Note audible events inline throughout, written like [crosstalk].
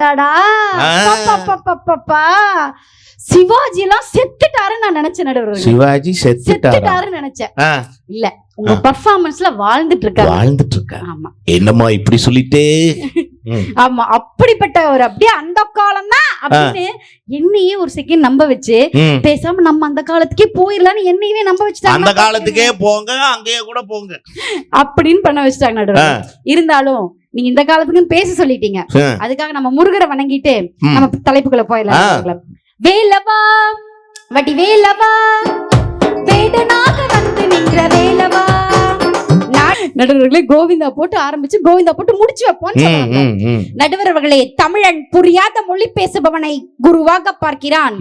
தடா. சிவாஜி எல்லாம் செத்துட்டாருன்னு நான் நினைச்சேன் நடுவர் சிவாஜி செத்துட்டாரா? செத்துட்டாருன்னு நினைச்சேன். இல்ல உங்க. பர்ஃபார்மன்ஸ்ல வாழ்ந்துட்டு இருக்காரு வாழ்ந்துட்டு இருக்காரு ஆமா. என்னம்மா இப்படி சொல்லிட்டே. ஆமா அப்படிப்பட்ட ஒரு அப்படியே அந்த காலம் தான் அப்படின்னு என்னையே ஒரு செகண்ட் நம்ப வச்சு. பேசாம நம்ம அந்த காலத்துக்கே போயிடலாம்னு என்னையவே நம்ப வச்சுட்டாங்க. அந்த காலத்துக்கே போங்க அங்கேயே கூட போங்க. அப்படின்னு பண்ண வச்சுட்டாங்க நடுவர் இருந்தாலும் நீங்க இந்த காலத்துக்குன்னு பேச சொல்லிட்டீங்க. அதுக்காக நம்ம முருகரை வணங்கிட்டு. நம்ம தலைப்புக்குள்ள போயிடலாம். வேலவா வடி வேலவா வேடனாக வந்து நின்ற வேலவா. நடுவர்களே கோவிந்தா போட்டு ஆரம்பிச்சு கோவிந்தா போட்டு முடிச்சு வைப்போம்னு ம், சொல்றாங்க. ம், ம், நடுவர் அவர்களே தமிழன் புரியாத மொழி பேசுபவனை குருவாக பார்க்கிறான்.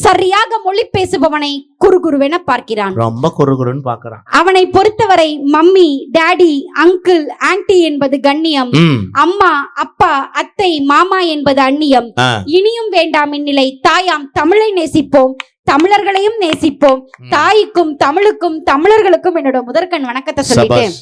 சரியாக மொழி பேசுபவனை குரு குருவென பார்க்கிறான். ரொம்ப குறுகுறுன்னு பாக்குறான் அவனை பொறுத்தவரை மம்மி டாடி அங்கிள் ஆன்ட்டி என்பது கண்ணியம். அம்மா அப்பா அத்தை மாமா என்பது அந்நியம். இனியும் வேண்டாம் இந்நிலை தாயாம் தமிழை நேசிப்போம். தமிழர்களையும் நேசிப்போம். தாய்க்கும் தமிழுக்கும் தமிழர்களுக்கும் என்னோட முதற்கண் வணக்கத்தை சொல்லிட்டேன்.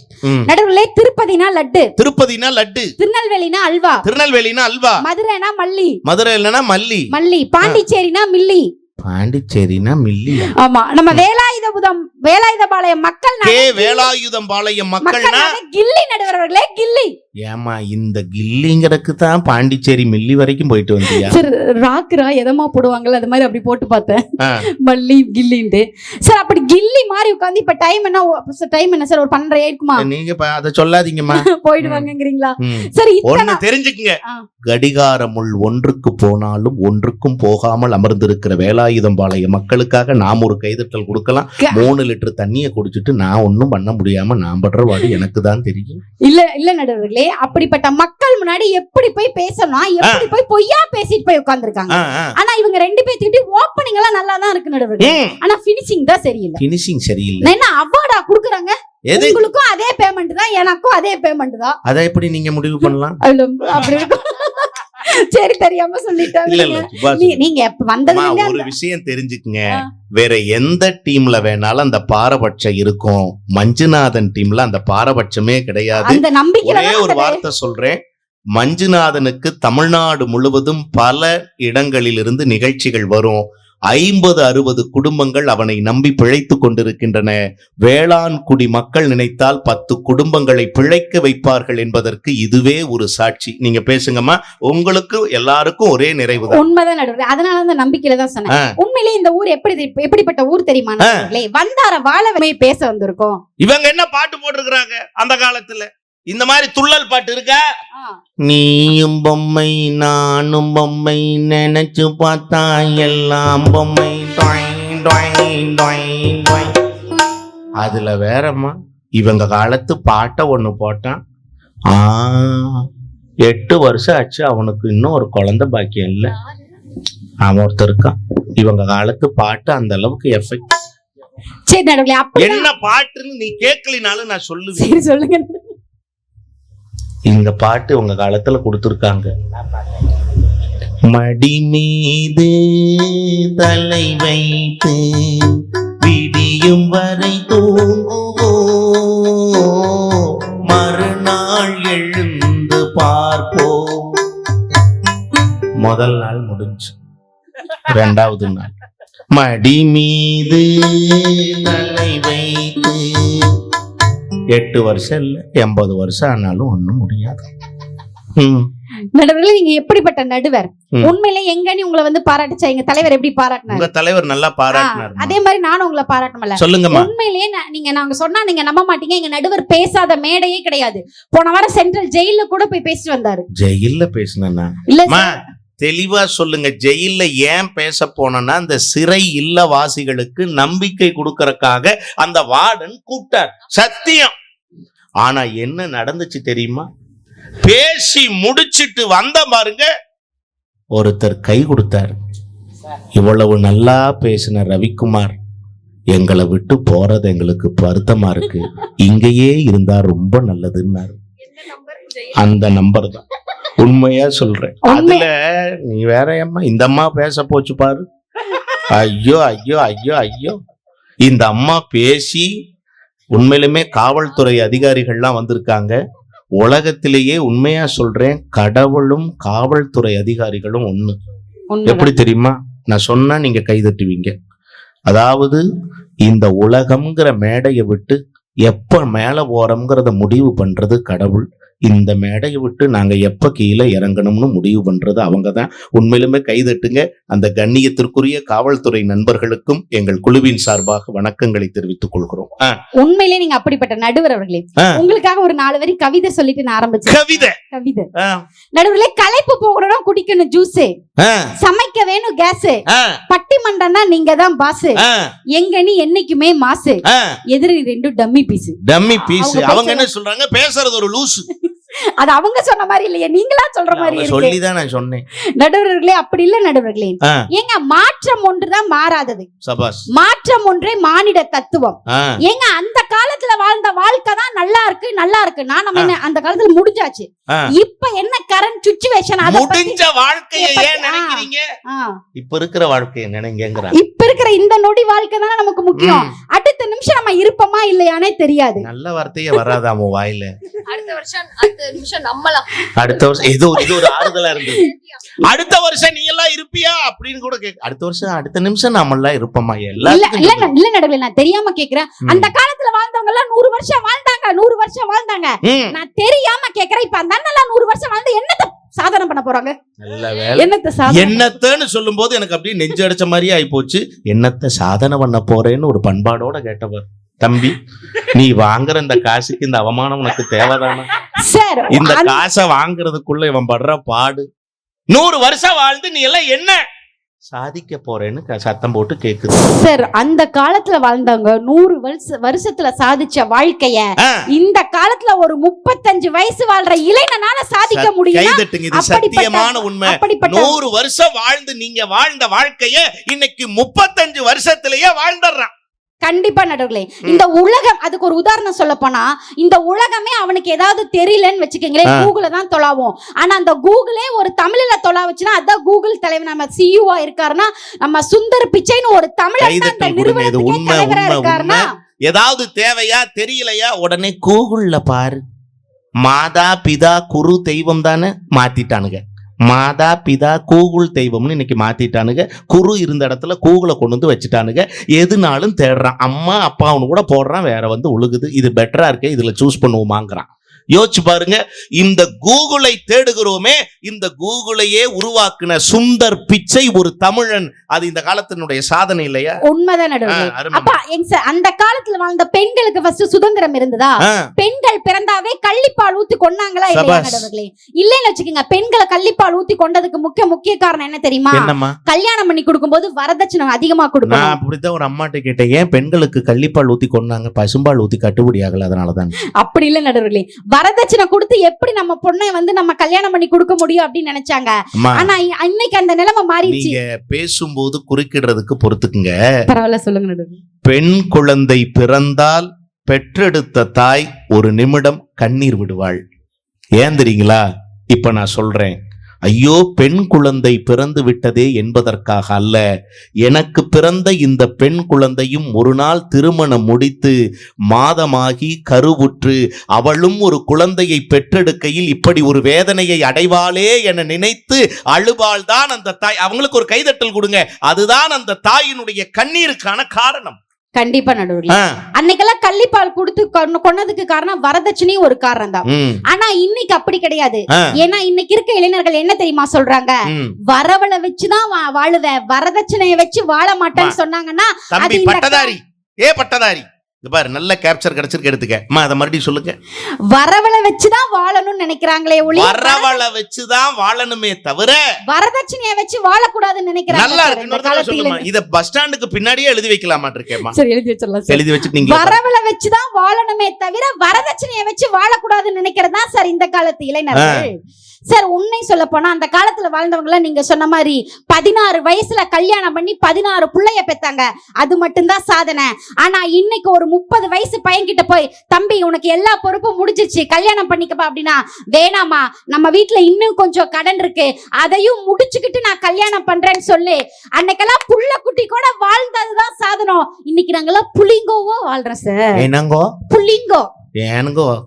நடுவுல திருப்பதினா லட்டு. திருப்பதினா லட்டு. திருநெல்வேலினா அல்வா. திருநெல்வேலினா அல்வா. மதுரைனா மல்லி. மதுரை இல்லைன்னா மல்லி. மல்லி. பாண்டிச்சேரினா மில்லி. பாண்டிச்சேரினா மில்லி. ஆமா நம்ம வேலாயுதபுதம் வேலாயுதபாளையம் மக்கள் கே வேலாயுதம் பாளையம் மக்கள்னா? மக்கள் கில்லி நடுவர்களே கில்லி ஏமா இந்த கில்லிங்கிறதுக்கு தான் பாண்டிச்சேரி மில்லி வரைக்கும் போயிட்டு வந்தியா? சார் ராக்குரா எதமா போடுவாங்கல்ல அது மாதிரி அப்படி போட்டு பார்த்தேன். மல்லி கில்லின்ட்டு சார் அப்படி கில்லி மாதிரி உட்காந்து இப்ப டைம் என்ன டைம் என்ன சார் ஒரு பன்னெண்டரை இருக்குமா நீங்க அத சொல்லாதீங்கம்மா. [laughs] போயிடுவாங்கங்கிறீங்களா. சரி ஒண்ணு இத்தனை தெரிஞ்சுக்குங்க. ஆ. கடிகார முள் ஒன்றுக்கு போனாலும் ஒன்றுக்கும் போகாமல் அமர்ந்திருக்கிற வேலாயுதம் பாளைய மக்களுக்காக நாம் ஒரு கைதட்டல் கொடுக்கலாம். மூணு லிட்டர் தண்ணியை குடிச்சிட்டு நான் ஒண்ணும் பண்ண முடியாம நான் படுற வாடி எனக்கு தான் தெரியும். இல்ல இல்ல நடுவர்களே அப்படிப்பட்ட மக்கள் முன்னாடி எப்படி போய் பேசணும் எப்படி போய் பொய்யா பேசிட்டு போய் உட்கார்ந்திருக்காங்க. ஆனா இவங்க ரெண்டு பேத்துக்கிட்ட ஓப்பனிங் எல்லாம் நல்லா தான் இருக்கு நடுவர்களே. ஆனா பினிஷிங் தான் சரியில்லை. ஃபினிஷிங் சரியில்லை. என்ன அவார்டா குடுக்குறாங்க? உங்களுக்கும் அதே பேமெண்ட் தான் எனக்கும் அதே பேமெண்ட் தான். அதை எப்படி நீங்க முடிவு பண்ணலாம்? அப்படி இருக்கும். சரி தெரியாம சொல்லிட்டாங்க நீங்க. வந்ததுல ஒரு விஷயம் தெரிஞ்சுக்குங்க. வேற எந்த டீம்ல வேணாலும் அந்த பாரபட்சம் இருக்கும். மஞ்சுநாதன் டீம்ல அந்த பாரபட்சமே கிடையாது. ஒரே ஒரு வார்த்தை சொல்றேன். மஞ்சுநாதனுக்கு தமிழ்நாடு முழுவதும் பல இடங்களிலிருந்து நிகழ்ச்சிகள் வரும். ஐம்பது அறுபது குடும்பங்கள் அவனை நம்பி பிழைத்துக் கொண்டிருக்கின்றன. வேளாண் குடி மக்கள் நினைத்தால் பத்து குடும்பங்களை பிழைக்க வைப்பார்கள் என்பதற்கு இதுவே ஒரு சாட்சி. நீங்க பேசுங்கம்மா. உங்களுக்கு எல்லாருக்கும் ஒரே நிறைவுதான் உண்மைதான் நடுவர். அதனால அந்த நம்பிக்கையில தான் சொன்னேன். ஆ. உண்மையிலேயே இந்த ஊர் எப்படி எப்படிப்பட்ட ஊர் தெரியுமா வந்தார வாழ பேச வந்திருக்கோம். இவங்க என்ன பாட்டு போட்டிருக்கிறாங்க அந்த காலத்துல? இந்த மாதிரி துள்ளல் பாட்டு இருக்கா. நீயும் பொம்மை நானும் பொம்மை நினைச்சு பார்த்தா எல்லாம் பொம்மை. டொய், டொய், டொய், டொய். அதுல வேறம்மா இவங்க காலத்து பாட்டை ஒண்ணு போட்டான். ஆ எட்டு வருஷம் ஆச்சு அவனுக்கு இன்னும் ஒரு குழந்தை பாக்கியம் இல்ல. அவன் ஒருத்தர் இருக்கான். இவங்க காலத்து பாட்டு அந்த அளவுக்கு எஃபெக்ட் என்ன பாட்டுன்னு நீ கேட்கலினாலும் நான் சொல்லுவேன். சொல்லுங்க. இந்த பாட்டு உங்க காலத்துல கொடுத்துருக்காங்க. மடி மீது தலை வைத்து விடியும் வரை தூங்குவோ? மறுநாள் எழுந்து பார்ப்போம் முதல் நாள் முடிஞ்சு. ரெண்டாவது நாள். மடி மீது தலை வைத்து எட்டு வருஷம் இல்ல எண்பது வருஷம் ஆனாலும் ஒண்ணும் முடியாது. நடுவர்களே நீங்க எப்படிப்பட்ட நடுவர். உண்மையிலே எங்கன்னு உங்களை வந்து பாராட்டுச்சா? எங்க தலைவர் எப்படி பாராட்டினாரு? உங்க தலைவர் நல்லா பாராட்டினார். அதே மாதிரி நானும் உங்களை பாராட்டணும்ல. சொல்லுங்கம்மா. உண்மையிலேயே நீங்க நாங்க சொன்னா நீங்க நம்ப மாட்டீங்க. எங்க நடுவர் பேசாத மேடையே கிடையாது. போன வாரம் சென்ட்ரல் ஜெயில கூட போய் பேசிட்டு வந்தாரு. ஜெயில்ல பேசினா இல்ல அம்மா தெளிவா சொல்லுங்க. ஜெயில்ல ஏன் பேச போனேன்னா அந்த சிறை இல்லவாசிகளுக்கு நம்பிக்கை கொடுக்கறக்காக அந்த வார்டன் கூப்பிட்டார். சத்தியம். ஆனா என்ன நடந்துச்சு தெரியுமா? பேசி முடிச்சிட்டு வந்த பாருங்க ஒருத்தர் கை கொடுத்தார். இவ்வளவு நல்லா பேசின ரவிக்குமார் எங்களை விட்டு போறது எங்களுக்கு வருத்தமா இருக்கு. இங்கேயே இருந்தா ரொம்ப நல்லதுன்னாரு. அந்த நம்பர் தான். உண்மையா சொல்றேன். அதுல நீ வேற அம்மா இந்த அம்மா பேச போச்சு பாரு. ஐயோ ஐயோ ஐயோ ஐயோ. இந்த அம்மா பேசி உண்மையிலுமே காவல்துறை அதிகாரிகள்லாம் வந்திருக்காங்க. உலகத்திலேயே உண்மையா சொல்றேன் கடவுளும் காவல்துறை அதிகாரிகளும் ஒண்ணு. எப்படி தெரியுமா? நான் சொன்னா நீங்க கைதட்டுவீங்க அதாவது இந்த உலகம்ங்கிற மேடையை விட்டு எப்ப மேல போறோம்ங்கிறத முடிவு பண்றது கடவுள் இந்த மேடையை விட்டு நாங்க எப்ப கீழே இறங்கணும்னு முடிவு பண்றது அவங்க தான் உண்மையிலுமே கைதட்டுங்க அந்த கண்ணியத்திற்குரிய காவல்துறை நண்பர்களுக்கும் எங்கள் குழுவின் சார்பாக வணக்கங்களை தெரிவித்துக் கொள்கிறோம். உண்மையிலே நீங்க அப்படிப்பட்ட நடுவர் அவர்களே. உங்களுக்காக ஒரு நாலு வரி கவிதை சொல்லிட்டு நான் ஆரம்பிச்சேன். கவிதை. கவிதை. நடுவர்களே களைப்பு போகணும் குடிக்கணும் ஜூஸ் சமைக்க வேணும் கேஸ் பட்டிமன்றம்னா நீங்க தான் பாஸ் எங்க நீ என்னைக்குமே மாசு. எதிரி ரெண்டும் டம்மி பீஸ் டம்மி பீஸ் அவங்க என்ன சொல்றாங்க? பேசுறது ஒரு லூசு அது அவங்க சொன்ன மாதிரி இல்லையே நீங்களா சொல்ற மாதிரி இருக்கு. சொல்லிதான் நான் சொன்னேன். நடுவர்களே அப்படி இல்ல நடுவர்களே. ஏங்க மாற்றம் ஒன்றுதான் மாறாதது. சபாஸ் மாற்றம் ஒன்றே மானிட தத்துவம். ஏங்க அந்த காலத்துல வாழ்ந்த வாழ்க்கை தான் நல்லா இருக்கு நல்லா இருக்குன்னா நம்ம என்ன அந்த காலத்துல முடிஞ்சாச்சு. இப்ப என்ன கரண்ட் சுச்சுவேஷன் அத முடிஞ்ச வாழ்க்கையை ஏன் நினைக்கிறீங்க. இப்ப இருக்கிற வாழ்க்கையை நினைங்கிறாங்க இப்ப இருக்கிற இந்த நொடி வாழ்க்கை தானே நமக்கு முக்கியம். அடுத்த நிமிஷம் நம்ம இருப்போமா இல்லையானே தெரியாது. நல்ல வார்த்தையே வராது அவன் வாயில? அடுத்த வருஷம் அடுத்த நிமிஷம் நம்பலாம் அடுத்த வருஷம் ஏதோ இது ஒரு ஆறுதலா இருந்தது அடுத்த வருஷம் நீ எல்லாம் இருப்பியா? அப்படின்னு கூட கேட்க அடுத்த வருஷம் அடுத்த நிமிஷம் நாம எல்லாம் இருப்போமா இல்ல எல்லாத்துக்கும் இல்ல இல்ல நடுவில் நான் தெரியாம கேக்குறேன். அந்த காலத்துல வாழ்ந்தவங்க எல்லாம் நூறு வருஷம் வாழ்ந்தாங்க நூறு வருஷம் வாழ்ந்தாங்க. நான் தெரியாம கேக்குறேன். இப்ப அந்த அண்ணன் எல்லாம் நூறு வருஷம் வாழ்ந்து என்னத்த சாதனை பண்ண போறாங்க? நல்ல வேலை. என்னத்த சாதனை என்னத்தன்னு சொல்லும் போது எனக்கு அப்படியே நெஞ்சு அடிச்ச மாதிரி ஆயி போச்சு என்னத்த சாதனை பண்ண போறேன்னு ஒரு பண்பாடோட கேட்டவர். தம்பி நீ வாங்குற இந்த காசுக்கு இந்த அவமானம் உனக்கு தேவைதானா? சார் இந்த காசை வாங்குறதுக்குள்ள இவன் படுற பாடு. நூறு வருஷம் வாழ்ந்து நீ எல்லாம் என்ன? சாதிக்க போறேன்னு சத்தம் போட்டு கேக்குது. சார் அந்த காலத்துல வாழ்ந்தவங்க நூறு வருஷ வருஷத்துல சாதிச்ச வாழ்க்கைய இந்த காலத்துல ஒரு முப்பத்தஞ்சு வயசு வாழ்ற இளைஞனால சாதிக்க முடியும் சத்தியமான உண்மை. நூறு வருஷம் வாழ்ந்து நீங்க வாழ்ந்த வாழ்க்கைய இன்னைக்கு முப்பத்தஞ்சு வருஷத்திலேயே வாழ்ந்துடுறான். கண்டிப்பா நடுவுகளே இந்த உலகம் அதுக்கு ஒரு உதாரணம் சொல்ல போனா இந்த உலகமே அவனுக்கு ஏதாவது தெரியலன்னு வச்சுக்கோங்களேன். கூகுள தான் தொலாவும். ஆனா அந்த கூகுளே ஒரு தமிழ்ல தொலா வச்சுன்னா அதான் கூகுள் தலைவர் நம்ம சிஇஓ இருக்காருன்னா நம்ம சுந்தர் பிச்சைன்னு ஒரு தமிழர் அந்த நிறுவனத்துக்கே தலைவரா இருக்காருன்னா. ஏதாவது தேவையா தெரியலையா உடனே கூகுள்ல பாரு. மாதா பிதா குரு தெய்வம் தானே மாத்திட்டானுங்க. மாதா பிதா கூகுள் தெய்வம்னு இன்னைக்கு மாத்திட்டானுங்க. குரு இருந்த இடத்துல கூகுளை கொண்டு வந்து வச்சுட்டானுங்க. எதுனாலும் தேடுறான். அம்மா அப்பாவுன்னு கூட போடுறான். வேற வந்து உழுகுது இது பெட்டரா இருக்கு இதுல சூஸ் பண்ணுவோமாங்கிறான். யோசிச்சு பாருங்க. இந்த கூகுளை தேடுகிறோமே இந்த கூகுளையே உருவாக்குன சுந்தர் பிச்சை ஒரு தமிழன். அது இந்த காலத்தினுடைய சாதனை இல்லையா? உண்மைதான். அப்பா அந்த காலத்துல வாழ்ந்த பெண்களுக்கு ஃபர்ஸ்ட் சுதந்திரம் இருந்ததா? பெண்கள் பிறந்தாவே கள்ளிப்பால் ஊத்தி கொண்டாங்களா இல்லையா சபாஷ். நடுவுகளே இல்லைன்னு வச்சுக்கோங்க பெண்களை கள்ளிப்பால் ஊத்தி கொண்டதுக்கு முக்கிய முக்கிய காரணம் என்ன தெரியுமா? கல்யாணம் பண்ணி கொடுக்கும்போது வரதட்சணை அதிகமா கொடுக்கணும். அப்படித்தான் ஒரு அம்மாட்ட கேட்டேன் ஏன் பெண்களுக்கு கள்ளிப்பால் ஊத்தி கொண்டாங்க பசும்பால் ஊத்தி கட்டுப்படி ஆகல அதனாலதான். அப்படி இல்ல நடுவர்களே. வரதட்சணை கொடுத்து எப்படி நம்ம பொண்ணை வந்து நம்ம கல்யாணம் பண்ணி கொடுக்க முடியும் அப்படின்னு நினைச்சாங்க. ஆனா இன்னைக்கு அந்த நிலைமை மாறிடுச்சு. பேசும்போது குறுக்கிடுறதுக்கு பொறுத்துக்குங்க. பரவாயில்ல சொல்லுங்க பெண் குழந்தை பிறந்தால் பெற்றெடுத்த தாய் ஒரு நிமிடம் கண்ணீர் விடுவாள். ஏன் தெரியுங்களா? இப்ப நான் சொல்றேன். ஐயோ பெண் குழந்தை பிறந்து விட்டதே என்பதற்காக அல்ல. எனக்கு பிறந்த இந்த பெண் குழந்தையும் ஒரு நாள் திருமணம் முடித்து மாதமாகி கருவுற்று அவளும் ஒரு குழந்தையை பெற்றெடுக்கையில் இப்படி ஒரு வேதனையை அடைவாளே என நினைத்து அழுவாள் தான் அந்த தாய். அவங்களுக்கு ஒரு கைதட்டல் கொடுங்க. அதுதான் அந்த தாயினுடைய கண்ணீருக்கான காரணம். கண்டிப்பா ஆ, அன்னைக்கெல்லாம் கள்ளிப்பால் கொடுத்து கொன்ன- கொன்னதுக்கு காரணம் வரதட்சணையும் ஒரு காரணம் தான் ஆனா இன்னைக்கு அப்படி கிடையாது. ஏன்னா இன்னைக்கு இருக்க இளைஞர்கள் என்ன தெரியுமா சொல்றாங்க. வரவளை வச்சுதான் வாழுவேன் வரதட்சணையை வச்சு வாழ மாட்டேன்னு சொன்னாங்கன்னா அது பட்டதாரி. ஏ பட்டதாரி? இது பாரு நல்ல கேப்சர் கிடைச்சிருக்கு எடுத்துக்க. அம்மா அதை மறுபடியும் சொல்லுங்க. வரவளை வச்சுதான் வாழணும்னு நினைக்கிறாங்களே ஒளி. வரவளை வச்சுதான் வாழணுமே தவிர வரதட்சணையை வச்சு வாழக்கூடாதுன்னு நினைக்கிறாங்க. நல்லா இருக்கு. இன்னொரு தடவை சொல்லுமா. இத பஸ் ஸ்டாண்டுக்கு பின்னாடியே எழுதி வைக்கலாமா இருக்கேம்மா சரி எழுதி வச்சிடலாம் எழுதி வச்சுட்டு நீங்க வரவளை வச்சுதான் வாழணுமே தவிர வரதட்சணையை வச்சு வாழக்கூடாதுன்னு நினைக்கிறதா சார் இந்த காலத்து இளைஞர்கள். சார் உண்மை சொல்ல போனா அந்த காலத்துல வாழ்ந்தவங்கள நீங்க சொன்ன மாதிரி பதினாறு வயசுல கல்யாணம் பண்ணி பதினாறு புள்ளைய பெத்தாங்க. அது மட்டும்தான் சாதனை. ஆனா இன்னைக்கு ஒரு முப்பது வயசு பையன்கிட்ட போய் தம்பி உனக்கு எல்லா பொறுப்பும் முடிஞ்சிருச்சு கல்யாணம் பண்ணிக்கப்பா அப்படின்னா வேணாமா நம்ம வீட்ல இன்னும் கொஞ்சம் கடன் இருக்கு. அதையும் முடிச்சுக்கிட்டு நான் கல்யாணம் பண்றேன்னு சொல்லு. அன்னைக்கெல்லாம் புள்ள குட்டி கூட வாழ்ந்ததுதான் சாதனம். இன்னைக்கு நாங்கெல்லாம் புளிங்கோவோ வாழ்றோம் சார். என்னங்கோ? புளிங்கோ ஏனுங்கோ?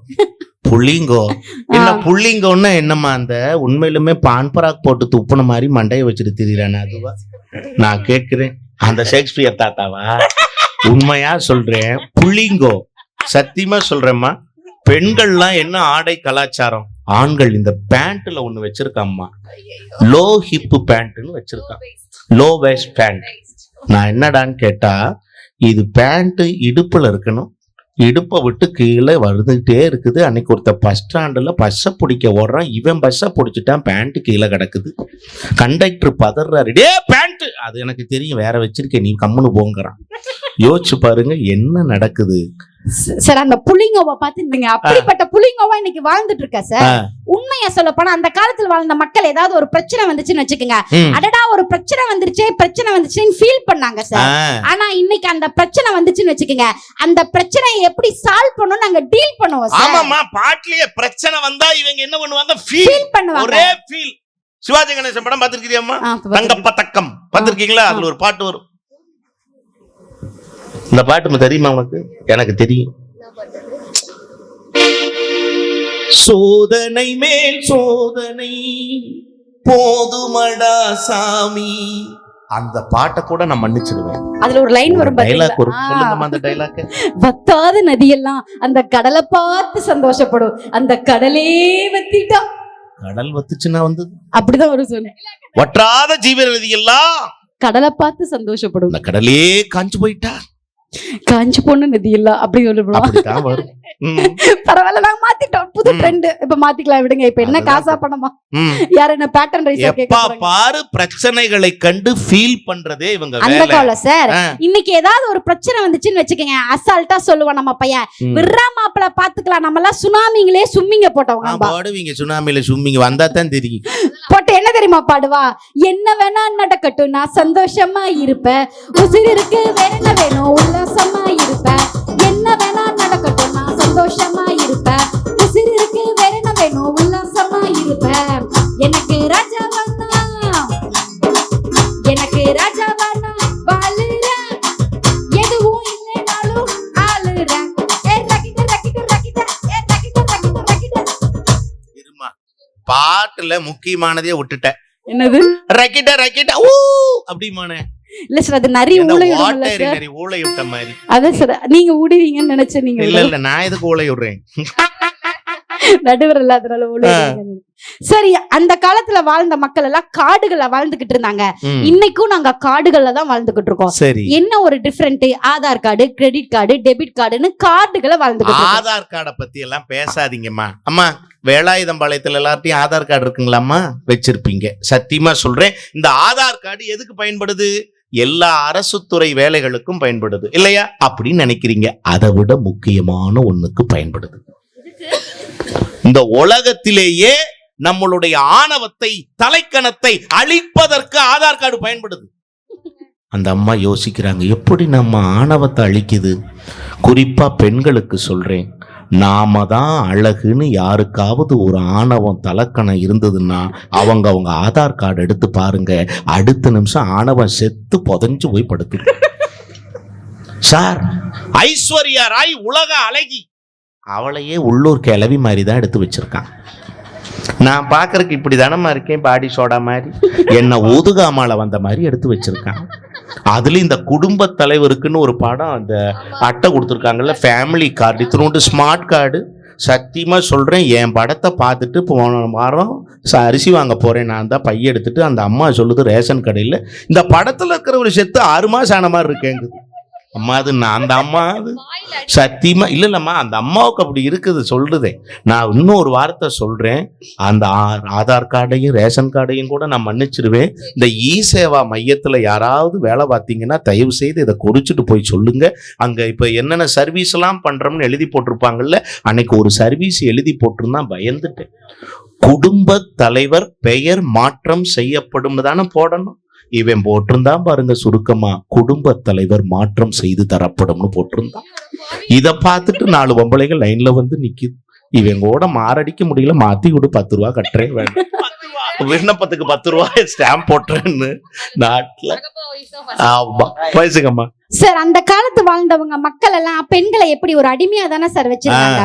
புள்ளிங்கோ. [laughs] என்ன புள்ளிங்கோன்னா என்னம்மா அந்த உண்மையிலுமே பான் பராக் போட்டு துப்புன மாதிரி மண்டைய வச்சுட்டு திரியறானே அதுவா? நான் கேட்கிறேன். அந்த ஷேக்ஸ்பியர் தாத்தாவா? உண்மையா சொல்றேன். புள்ளிங்கோ. சத்தியமா சொல்றேம்மா. பெண்கள்லாம் என்ன ஆடை கலாச்சாரம்? ஆண்கள் இந்த பேண்ட்ல ஒண்ணு வச்சிருக்காம்மா. லோ ஹிப் பேண்ட்னு வச்சிருக்கான். Low waist pant. நான் என்னடான்னு கேட்டா இது பேண்ட் இடுப்புல இருக்கணும். இடுப்பை விட்டு கீழே வருதுகிட்டே இருக்குது. அன்னைக்கு ஒருத்த பஸ் ஸ்டாண்டில் பஸ்ஸை பிடிக்க ஓடுறான். இவன் பஸ்ஸை பிடிச்சிட்டான். பேண்ட்டு கீழே கிடக்குது. கண்டக்டர் பதறாரு. டே பேண்ட்டு அது எனக்கு தெரியும். வேற வச்சிருக்கேன். நீ கம்முன்னு போங்கிறான். யோசிச்சு பாருங்க என்ன நடக்குது? சார் அந்த புளிங்கோவை பார்த்து நீங்க அப்படிப்பட்ட புளிங்கோவா இன்னைக்கு வாழ்ந்துட்டு இருக்க சார். உண்மையா சொல்ல போனா அந்த காலத்துல வாழ்ந்த மக்கள் ஏதாவது ஒரு பிரச்சனை வந்துச்சுன்னு வச்சுக்கோங்க. அடடா ஒரு பிரச்சனை வந்துருச்சே பிரச்சனை வந்துச்சுன்னு ஃபீல் பண்ணாங்க சார். ஆனா இன்னைக்கு அந்த பிரச்சனை வந்துச்சுன்னு வச்சுக்கோங்க. அந்த பிரச்சனையை எப்படி சால்வ் பண்ணணும் நாங்க டீல் பண்ணுவோம் சார். ஆமாம்மா பாட்டிலேயே பிரச்சனை வந்தா இவங்க என்ன பண்ணுவாங்க? ஃபீல் பண்ணுவாங்க. ஒரே ஃபீல் சிவாஜி கணேசன் படம் பாத்துருக்கேன். தங்கப்ப தக்கம் பார்த்திருக்கீங்களா? அதுல ஒரு பாட்டு வரும். இந்த பாட்டு தெரியுமா உனக்கு? எனக்கு தெரியும். சோதனை மேல் சோதனை போதுமடா சாமி. அந்த பாட்டை கூட நான் மன்னிச்சிடுவேன். அதுல ஒரு லைன் வரும் டைலாக் ஒரு? சொல்லுங்கம்மா அந்த டைலாக் வத்தாத நதியெல்லாம் அந்த கடலை பார்த்து சந்தோஷப்படும். அந்த கடலே வத்திட்டா. கடல் வத்துச்சுன்னா வந்து. அப்படிதான் வரும் சொன்னேன் வற்றாத ஜீவ நதி எல்லாம் கடலை பார்த்து சந்தோஷப்படும். அந்த கடலே காஞ்சு போயிட்டா. காஞ்சி பொண்ணு நதியெல்லாம் அப்படி சொல்லுவோம் பரவாயில்ல நாங்க மாத்திட்டோம். புது. ட்ரெண்ட் இப்ப மாத்திக்கலாம் விடுங்க. இப்ப என்ன காசா பணமா? ம். யார் என்ன பேட்டர்ன் ரைஸ் பாரு பிரச்சனைகளை கண்டு ஃபீல் பண்றதே இவங்க அந்த கால சார். இன்னைக்கு ஏதாவது ஒரு பிரச்சனை வந்துச்சுன்னு வச்சுக்கோங்க. அசால்ட்டா சொல்லுவான் நம்ம பையன். ம். விட்றா மாப்பிள பாத்துக்கலாம் நம்ம எல்லாம் சுனாமிங்களே சும்மிங்க போட்டவங்க. பாடுவீங்க சுனாமில சும்மிங்க வந்தா தான் தெரியும். போட்டு என்ன தெரியுமா பாடுவா? என்ன வேணா நடக்கட்டும் நான் சந்தோஷமா இருப்பேன். உசிர் இருக்கு வேற என்ன வேணும்? உல்லாசமா இருப்பேன் பாட்டுல முக்கியமானதே விட்டுட்டேன். என்னது? ரக்கிட்ட ரக்கிட்ட ஊ! அப்படிமானே இல்ல சார் அது நிறைய ஊழ விடும்ல வாட்டர் சார் நரி ஊளை விட்ட மாதிரி. அதான் சார் நீங்க ஊடுவீங்கன்னு நினைச்சேன் நீங்க இல்ல இல்ல நான் எதுக்கு ஊளை விடுறேன் நடுவர் இல்லாதனால சரி அந்த காலத்துல வாழ்ந்த மக்கள் எல்லாம் காடுகள்ல வாழ்ந்துகிட்டு இருந்தாங்க. இன்னைக்கும் நாங்க காடுகள்ல தான் வாழ்ந்துகிட்டு இருக்கோம். என்ன ஒரு different Aadhaar card credit card debit கார்டுன்னு கார்டுகளை வாழ்ந்துகிட்டு ஆதார் கார்டை பத்தி எல்லாம் பேசாதீங்கம்மா. அம்மா வேலாயுதம்பாளையத்துல எல்லார்ட்டையும் ஆதார் கார்டு இருக்குங்களாம்மா? வச்சிருப்பீங்க. சத்தியமா சொல்றேன் இந்த ஆதார் கார்டு எதுக்கு பயன்படுது? எல்லா அரசு துறை வேலைகளுக்கும் பயன்படுது இல்லையா? அப்படின்னு நினைக்கிறீங்க. அதை விட முக்கியமான ஒண்ணுக்கு பயன்படுது. இந்த உலகத்திலேயே நம்மளுடைய ஆணவத்தை தலைக்கணத்தை அழிப்பதற்கு ஆதார் கார்டு பயன்படுது. அந்த அம்மா யோசிக்கிறாங்க எப்படி நம்ம ஆணவத்தை அழிக்குது? குறிப்பா பெண்களுக்கு சொல்றேன். நாம தான் அழகுன்னு யாருக்காவது ஒரு ஆணவம் தலக்கணம் இருந்ததுன்னா அவங்க அவங்க ஆதார் கார்டு எடுத்து பாருங்க. அடுத்த நிமிஷம் ஆணவம் செத்து புதஞ்சு போய் படுத்து சார் ஐஸ்வர்யா ராய் உலக அழகி. அவளையே உள்ளூர் கிளவி மாதிரி தான் எடுத்து வச்சிருக்கான் நான் பார்க்கறக்கு இப்படி தானம்மா இருக்கேன் பாடி சோடா மாதிரி. என்னை ஊதுகாமால வந்த மாதிரி எடுத்து வச்சிருக்கான் அதுல இந்த குடும்ப தலைவருக்குன்னு ஒரு படம் அந்த அட்டை கொடுத்துருக்காங்கல்ல ஃபேமிலி கார்டு இத்தினோண்டு ஸ்மார்ட் கார்டு சத்தியமாக சொல்கிறேன் என் படத்தை பார்த்துட்டு போன வாரம் அரிசி வாங்க போகிறேன் நான் தான் பையன் எடுத்துகிட்டு அந்த அம்மா சொல்லுது ரேஷன் கடையில். இந்த படத்தில் இருக்கிற ஒரு செத்து ஆறு மாதம் ஆன மாதிரி இருக்கேங்குது. அம்மா அது நான் அந்த அம்மா அது சத்தியமா இல்ல இல்லம்மா அந்த அம்மாவுக்கு அப்படி இருக்குது சொல்லுதே. நான் இன்னும் ஒரு வார்த்தை சொல்றேன். அந்த ஆதார் கார்டையும் ரேஷன் கார்டையும் கூட நான் மன்னிச்சிருவேன். இந்த இ சேவா மையத்துல யாராவது வேலை பார்த்தீங்கன்னா தயவு செய்து இதை குறிச்சிட்டு போய் சொல்லுங்க. அங்க இப்ப என்னென்ன சர்வீஸ் எல்லாம் பண்றோம்னு எழுதி போட்டிருப்பாங்கல்ல அன்னைக்கு ஒரு சர்வீஸ் எழுதி போட்டிருந்தா பயந்துட்டேன். குடும்ப தலைவர் பெயர் மாற்றம் செய்யப்படும்னு தானே போடணும். இவன் போட்டிருந்தான் பாருங்க சுருக்கமா. குடும்ப தலைவர் மாற்றம் செய்து தரப்படும்னு போட்டிருந்தான். இத பார்த்துட்டு நாலு பொம்பளைகள் லைன்ல வந்து நிக்குது. இவங்க கூட மாரடிக்க முடியல மாத்தி கொடு பத்து ரூபா கட்டுறேன் வேண்டாம் விண்ணப்பத்துக்கு பத்து ரூபாய் ஸ்டாம்ப் போட்டுறேன்னு நாட்டுல. ஆமா. பேசுங்கம்மா. சார் அந்த காலத்து வாழ்ந்தவங்க மக்கள் எல்லாம் பெண்களை எப்படி ஒரு அடிமையா தானே சார் வச்சிருக்காங்க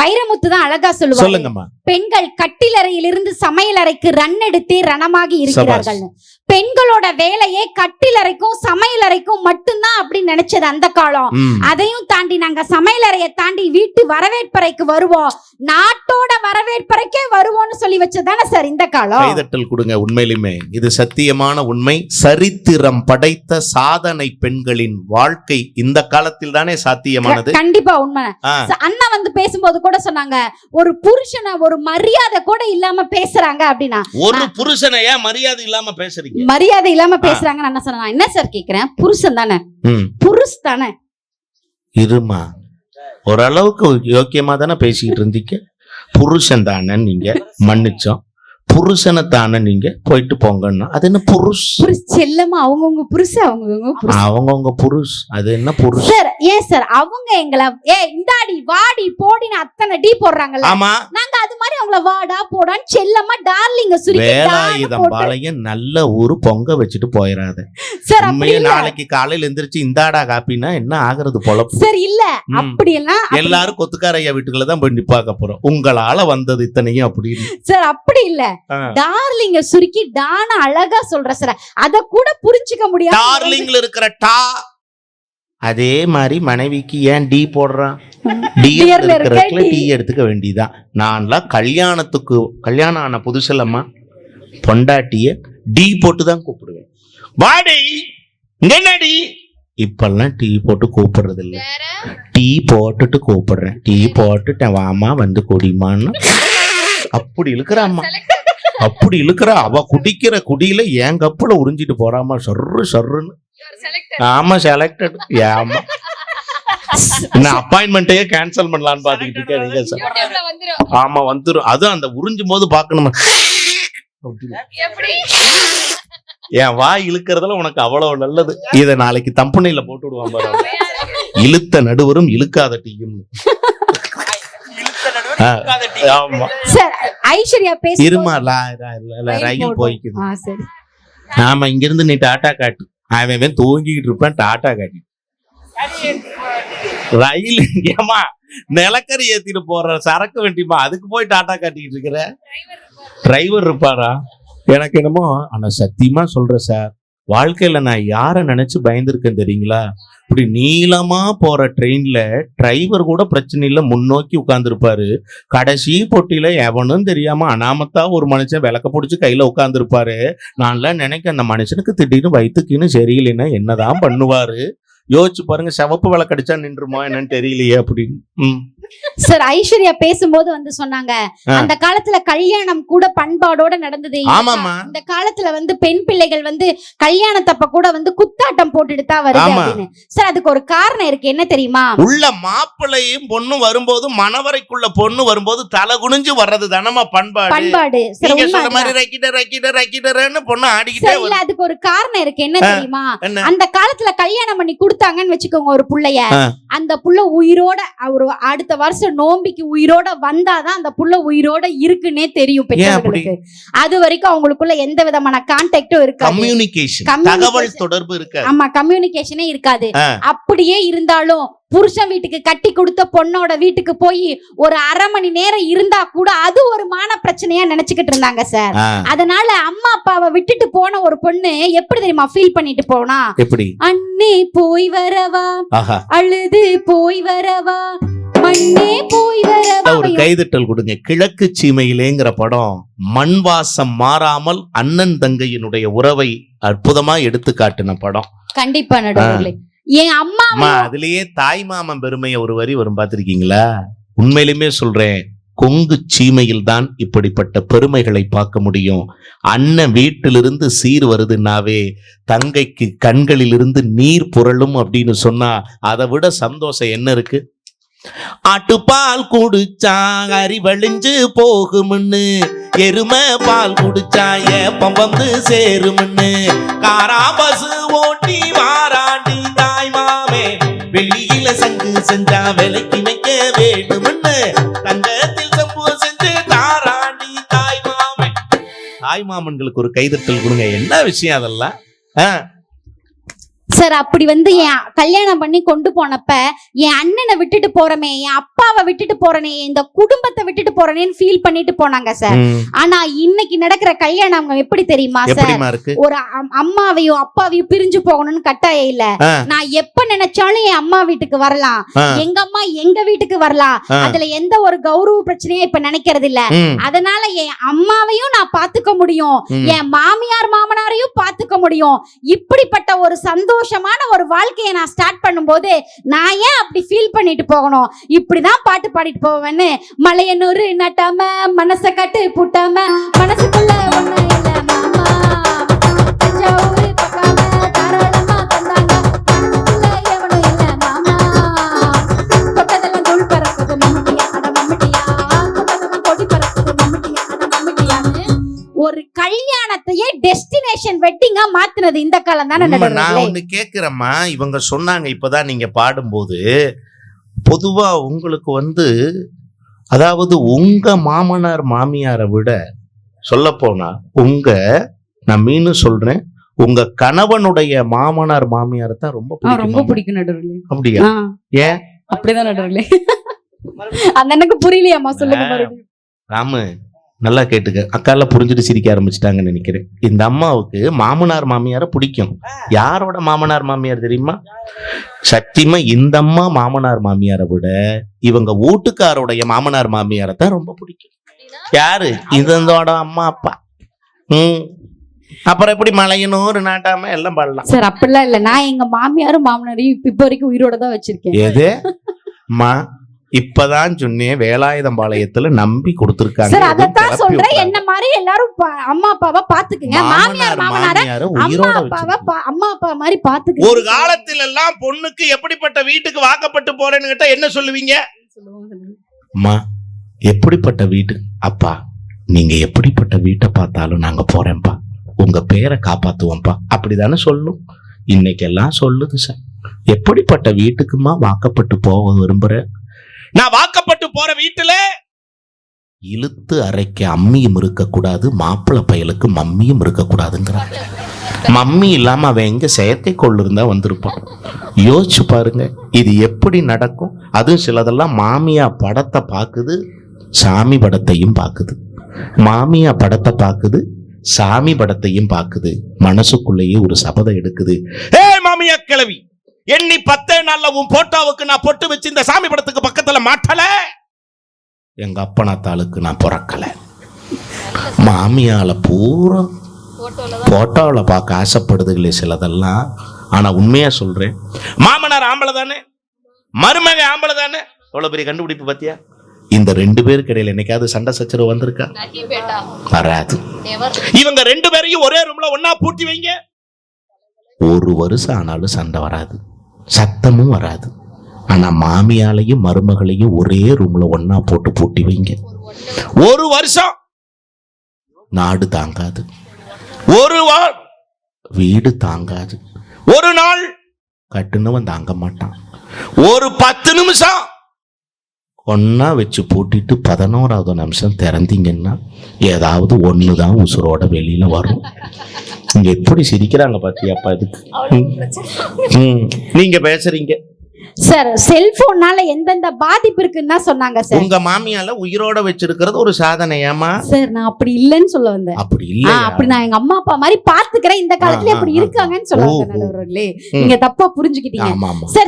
வைரமுத்து தான் அழகா சொல்லுவாங்க சொல்லுங்கம்மா. பெண்கள் கட்டிலறையிலிருந்து சமையலறைக்கு ரன் எடுத்தே ரணமாகி இருக்கிறார்கள் பெண்களோட வேலையே கட்டிலறைக்கும் சமையலறைக்கும் மட்டும்தான் அப்படின்னு நினைச்சது அந்த காலம். அதையும் தாண்டி நாங்க சமையலறையை தாண்டி வீட்டு வரவேற்பறைக்கு வருவோம். நாட்டோட வரவேற்பறைக்கே வருவோம்னு சொல்லி வச்சதானே சார் இந்த காலம். கைதட்டல் கொடுங்க உண்மையிலுமே. இது சத்தியமான உண்மை. சரித்திரம் படைத்த சாதனை பெண்களின் வாழ்க்கை இந்த காலத்தில் தானே சாத்தியமானது கண்டிப்பா உண்மை. அண்ணா வந்து பேசும்போது கூட சொன்னாங்க ஒரு புருஷனை ஒரு மரியாதை கூட இல்லாம பேசுறாங்க அப்படின்னா. ஒரு புருஷனை ஏன் மரியாதை இல்லாம பேசுறீங்க? மரியாதை இல்லாம பேசுறாங்கன்னு அண்ணா சொன்னா என்ன சார் கேக்குறேன்? புருஷன் தானே? புருஷ் தானே? இருமா ஓரளவுக்கு யோக்கியமா தானே பேசிக்கிட்டு இருந்தீங்க. புருஷன் தானே நீங்க மன்னிச்சோம். புருஷனை தானே நீங்க போயிட்டு போங்கன்னா. அது என்ன புருஷ்? புருஷ் செல்லமா? அவங்கவுங்க புருஷன் அவங்கவுங்க அவங்கவுங்க புருஷ். அது என்ன புருஷ்? சார் ஏன் சார் அவங்க எங்களை ஏ இந்தாடி வாடி போடின்னு அத்தனை டீ போடுறாங்கல்ல. ஆமா. நாங்க அது மாதிரி அவங்கள வாடா போடான்னு செல்லமா டார்லிங்க சுருக்கி வேலாயுதம் போட்டு- பாளையம் நல்ல ஊரு பொங்க வச்சுட்டு போயிடாத சார் அப்படி இல்ல. நாளைக்கு காலையில எந்திரிச்சு இந்தாடா காப்பினா என்ன ஆகுறது பொழப்பு? சார் இல்ல. அப்படி எல்லாம் அப்படி- எல்லாரும் கொத்துக்காரையா வீட்டுக்குள்ள தான் போய் நிப்பாக்க போறோம். உங்களால வந்தது இத்தனையும் அப்படின்னு சார் அப்படி இல்ல. டார்லிங்க சுருக்கி டான அழகா சொல்ற சார் அத கூட புரிஞ்சுக்க முடியாது டார்லிங்ல இருக்கிற டா அதே மாதிரி மனைவிக்கு ஏன் டி போடுறான்? டியர்ல டியர்ல இருக்க இருக்கிறதுல டி. எடுத்துக்க வேண்டியதான் நான்லாம் கல்யாணத்துக்கு கல்யாணம் ஆன புதுசுலம்மா பொண்டாட்டிய டி போட்டு தான் கூப்பிடுவேன். வாடி என்னடி? இப்பெல்லாம் டீ போட்டு கூப்பிடுறது இல்ல டீ போட்டுட்டு கூப்பிடுறேன். டீ போட்டுட்டேன். வாமா வந்து குடிமான்னு அப்படி select அப்படி இழுக்கிற. அவ குடிக்கிற குடியில என் கப்புல உறிஞ்சிட்டு போறாமா சர்ரு சர்ருன்னு. ஆமா செலக்டட் என்ன அப்பாயின்மெண்ட்டையே கேன்சல் பண்ணலாம்னு பாத்துக்கிட்டு வந்துரும். ஆமா வந்துரும். அதுவும் அந்த உறிஞ்சும் போது பாக்கணுமா என் வாய் இழுக்கிறதுல உனக்கு அவ்வளவு நல்லது. இத நாளைக்கு தம்பனையில போட்டு விடுவான் பாரு. இழுத்த நடுவரும் இழுக்காத டீயும். ஆமா. ஐஸ்வர்யா பேச இருமா போய்க்குது. ஆமா இங்க இருந்து நீ டாட்டா காட்டு. அவன் தூங்கிக்கிட்டு இருப்பான் டாட்டா காட்டி. ரயில் ஏமா நிலக்கரி ஏத்திட்டு போற சரக்கு வண்டிமா அதுக்கு போய் டாட்டா காட்டிக்கிட்டு இருக்கிற? டிரைவர் இருப்பாரா? எனக்கு என்னமோ ஆனா சத்தியமா சொல்றேன் சார் வாழ்க்கையில நான் யாரை நினைச்சு பயந்துருக்கேன் தெரியுங்களா? இப்படி நீளமா போற ட்ரெயின்ல டிரைவர் கூட பிரச்சனை இல்லை. முன்னோக்கி உட்காந்துருப்பாரு கடைசி பொட்டியில எவனும் தெரியாம அனாமத்தா ஒரு மனுஷன் விளக்க பிடிச்சி கையில உட்காந்துருப்பாரு நான்லாம் நினைக்க அந்த மனுஷனுக்கு திடீர்னு வயிற்றுக்குன்னு சரியில்லைன்னா என்னதான் பண்ணுவாரு? யோசிச்சு பாருங்க சிவப்பு விளக்கடிச்சா நின்றுமா என்னன்னு தெரியலையே அப்படின்னு. ம். சார் ஐஸ்வர்யா பேசும்போது வந்து சொன்னாங்க. அந்த காலத்துல கல்யாணம் கூட பண்பாடோட நடந்தது இந்த காலத்துல வந்து பெண் பிள்ளைகள் வந்து கல்யாணத்தப்ப கூட வந்து குத்தாட்டம் போட்டுட்டு தான் வருது. அப்படின்னு. சார் அதுக்கு ஒரு காரணம் இருக்கு. என்ன தெரியுமா? உள்ள மாப்பிள்ளையும் பொண்ணு வரும்போது மணவரைக்குள்ள பொண்ணு வரும்போது தலை குனிஞ்சு வர்றது தானமா பண்பாடு. பண்பாடு. சொன்ன மாதிரி அதுதான். ரக்கிட்ட ரக்கிட்ட ரக்கிட்டன்னு பொண்ணு ஆடிக்கிட்டே இல்ல அதுக்கு ஒரு காரணம் இருக்கு. என்ன. தெரியுமா? அந்த காலத்துல கல்யாணம் பண்ணி கொடுத்தாங்கன்னு வச்சுக்கோங்க ஒரு புள்ளைய. அந்த புள்ள உயிரோட ஒரு அடுத்த வருஷம் நோம்பிக்கு உயிரோட வந்தாதான் அந்த புள்ள உயிரோட இருக்குன்னே தெரியும் பெற்றோர்களுக்கு. அது வரைக்கும் அவங்களுக்குள்ள எந்த விதமான கான்டாக்டும் இருக்காது. கம்யூனிகேஷன். தகவல் தொடர்பு இருக்காது. ஆமா கம்யூனிகேஷனே இருக்காது. அப்படியே இருந்தாலும் புருஷன் வீட்டுக்கு கட்டி கொடுத்த பொண்ணோட வீட்டுக்கு போய் ஒரு அரை மணி நேரம் இருந்தா கூட அது ஒரு மான பிரச்சனையா நினைச்சுக்கிட்டு இருந்தாங்க சார். அதனால அம்மா அப்பாவை விட்டுட்டு போன ஒரு பொண்ணு எப்படி தெரியுமா ஃபீல் பண்ணிட்டு போனா? எப்படி? அண்ணே போய் வரவா? அழுது போய் வரவா? ஒரு கைதட்டல் கொடுங்க. கிழக்கு சீமையிலேங்கிற படம் மண் வாசம் மாறாமல் அண்ணன் தங்கையினுடைய உறவை அற்புதமா எடுத்து காட்டின படம். கண்டிப்பா நடுவர்களே. என் அம்மா அதுலயே தாய் மாமன் பெருமையை ஒரு வரி வரும் பார்த்திருக்கீங்களா? உண்மையிலுமே சொல்றேன் கொங்கு சீமையில் தான் இப்படிப்பட்ட பெருமைகளை பார்க்க முடியும். அண்ணன் வீட்டிலிருந்து சீர் வருதுன்னாவே தங்கைக்கு கண்களிலிருந்து நீர் புரளும் அப்படின்னு சொன்னா அதை விட சந்தோஷம் என்ன இருக்கு? ஆட்டுப்பால் குடிச்சா அறிவழிஞ்சு போகும்னு எருமை பால் குடிச்சா ஏப்பம் வந்து சேருமுன்னு காரா பசு ஓட்டி வாராண்டி தாய் மாமே வெள்ளியில சங்கு செஞ்சா விலைக்கு வைக்க வேண்டும்னு. தங்கத்தில் சம்பு செஞ்சு தாராண்டி தாய் மாமே. தாய் மாமன்களுக்கு ஒரு கைதட்டல் கொடுங்க. என்ன விஷயம் அதெல்லாம்? ஆ, சார் அப்படி வந்து என் கல்யாணம் பண்ணி கொண்டு போனப்ப என் அண்ணனை விட்டுட்டு போறமே என் அப்பாவை விட்டுட்டு போறனே இந்த குடும்பத்தை விட்டுட்டு போறனேன்னு ஃபீல் பண்ணிட்டு போனாங்க சார் ஆனா இன்னைக்கு நடக்கிற கல்யாணம் எப்படி தெரியுமா சார் ஒரு அம்- அம்மாவையும் அப்பாவையும் பிரிஞ்சு போகணும்னு கட்டாயம் இல்ல. நான் எப்ப நினைச்சாலும் என் அம்மா வீட்டுக்கு வரலாம். எங்க அம்மா எங்க வீட்டுக்கு வரலாம். அதுல எந்த ஒரு கௌரவ பிரச்சனையும் இப்ப நினைக்கிறது இல்ல அதனால என் அம்மாவையும் நான் பாத்துக்க முடியும். என் மாமியார் மாமனாரையும் பாத்துக்க முடியும். இப்படிப்பட்ட ஒரு சந்தோஷமான ஒரு வாழ்க்கையை நான் ஸ்டார்ட் பண்ணும்போது நான் ஏன் அப்படி ஃபீல் பண்ணிட்டு போகணும்? இப்படிதான் பாட்டு பாடிட்டு போவேன்னு மலையனூர் நட்டாம மனச கட்டு புட்டாம மனசுக்குள்ள ஒண்ணு இல்ல மாமா. தஞ்சாவூர் ஒரு கல்யாணத்தையே டெஸ்டினேஷன் வெட்டிங்கா மாத்துனது இந்த காலம் தானே நான் ஒண்ணு கேக்குறேம்மா. இவங்க சொன்னாங்க இப்பதான் நீங்க பாடும்போது பொதுவா உங்களுக்கு வந்து அதாவது உங்க மாமனார் மாமியாரை விட சொல்ல போனா உங்க நான் மீண்டும் சொல்றேன் உங்க கணவனுடைய மாமனார் மாமியாரை தான் ரொம்ப ரொம்ப பிடிக்கும் நடுவர்களே அப்படியா? ஏன்? அப்படிதான் நடுவர்களே அந்த எனக்கு புரியலையாம்மா? சொல்லுங்க ராமு நல்லா கேட்டுக்க. அக்கால புரிஞ்சுட்டு சிரிக்க ஆரம்பிச்சிட்டாங்கன்னு நினைக்கிறேன். இந்த அம்மாவுக்கு மாமனார் மாமியாரை பிடிக்கும். யாரோட மாமனார் மாமியார் தெரியுமா? சத்தியமா இந்த அம்மா மாமனார் மாமியாரை விட இவங்க வீட்டுக்காரோடைய மாமனார் மாமியாரை தான் ரொம்ப பிடிக்கும். யாரு? இதோட அம்மா அப்பா. ம். அப்புறம் எப்படி மலையனூர் நாட்டாம எல்லாம் பாடலாம். சார் அப்படிலாம் இல்ல. நான் எங்க மாமியாரும் மாமனாரையும் இப்ப இப்ப வரைக்கும் உயிரோட தான் வச்சிருக்கேன். எது? மா இப்பதான் சொன்னேன் வேலாயுதம்பாளையத்துல நம்பி கொடுத்துருக்காங்க. சார் அதத்தான் சொல்றேன். என்ன மாதிரி எல்லாரும் அம்மா அப்பாவை பாத்துக்குங்க மாமியார் மாமனார அம்மா அப்பாவை அம்மா அப்பா மாதிரி பாத்துக்கு ஒரு காலத்துல எல்லாம் பொண்ணுக்கு எப்படிப்பட்ட வீட்டுக்கு வாக்கப்பட்டு போறேன்னு கேட்டா என்ன சொல்லுவீங்க? அம்மா எப்படிப்பட்ட வீட்டு அப்பா நீங்க எப்படிப்பட்ட வீட்டை பார்த்தாலும் நாங்க போறேன்ப்பா. உங்க பேரை காப்பாத்துவோம்ப்பா. அப்படிதானே சொல்லும். இன்னைக்கெல்லாம் சொல்லுது சார். எப்படிப்பட்ட வீட்டுக்குமா வாக்கப்பட்டு போக விரும்புற நான் வாக்கப்பட்டு போற வீட்டுல இழுத்து அரைக்க அம்மியும் இருக்கக்கூடாது மாப்பிள்ளை பயலுக்கு மம்மியும் இருக்கக்கூடாதுங்கிறாங்க. மம்மி இல்லாம அவன் எங்க செயற்கைக்கோள் இருந்தா வந்திருப்பான். யோசிச்சு பாருங்க இது எப்படி நடக்கும்? அதுவும் சிலதெல்லாம் மாமியா படத்தை பார்க்குது சாமி படத்தையும் பார்க்குது. மாமியா படத்தை பார்க்குது சாமி படத்தையும் பார்க்குது. மனசுக்குள்ளேயே ஒரு சபதம் எடுக்குது. ஏ மாமியா கிளவி எண்ணி பத்தே நாள்ல உன் போட்டோவுக்கு நான் பொட்டு வச்சு இந்த சாமி படத்துக்கு பக்கத்துல மாட்டல? எங்க அப்பனாத்தாளுக்கு நான் பிறக்கல. மாமியால பூரா போட்டோவில் பார்க்க ஆசைப்படுதுகளே சிலதெல்லாம். ஆனா உண்மையா சொல்றேன் மாமனார் ஆம்பளை தானே மருமக ஆம்பளை தானே? எவ்வளவு பெரிய கண்டுபிடிப்பு பாத்தியா? இந்த ரெண்டு பேருக்கு இடையில என்னைக்காவது சண்டை சச்சரவு வந்திருக்கா? வராது. இவங்க ரெண்டு பேரையும் ஒரே ரூம்ல ஒன்னா பூட்டி வைங்க. ஒரு வருஷம் ஆனாலும் சண்டை வராது. சத்தமும் வராது. ஆனால் மாமியாலையும் மருமகளையும் ஒரே ரூம்ல ஒன்றா போட்டு பூட்டி வைங்க. ஒரு வருஷம் நாடு தாங்காது. ஒரு வார் வீடு தாங்காது. ஒரு நாள் கட்டுனவன் தாங்க மாட்டான். ஒரு பத்து நிமிஷம் ஒன்னா வச்சு பூட்டிட்டு பதினோராவது நிமிஷம் திறந்தீங்கன்னா ஏதாவது ஒன்று தான் உசுரோட வெளியில வரும். இங்க எப்படி சிரிக்கிறாங்க பாத்தியாப்பா இதுக்கு. நீங்க பேசுறீங்க. சார் செல்போன்னால எந்தெந்த பாதிப்பு இருக்குன்னு தான் சொன்னாங்க சார். உங்க மாமியால உயிரோட வச்சிருக்கிறது ஒரு சாதனையாமா சார் நான் அப்படி இல்லைன்னு சொல்ல வந்தேன். அப்படி இல்ல அப்படி நான் எங்க அம்மா அப்பா மாதிரி பாத்துக்கிறேன் இந்த காலத்துல அப்படி. இருக்காங்கன்னு சொல்ல வந்தேன். நீங்க தப்பா புரிஞ்சுக்கிட்டீங்க. சார்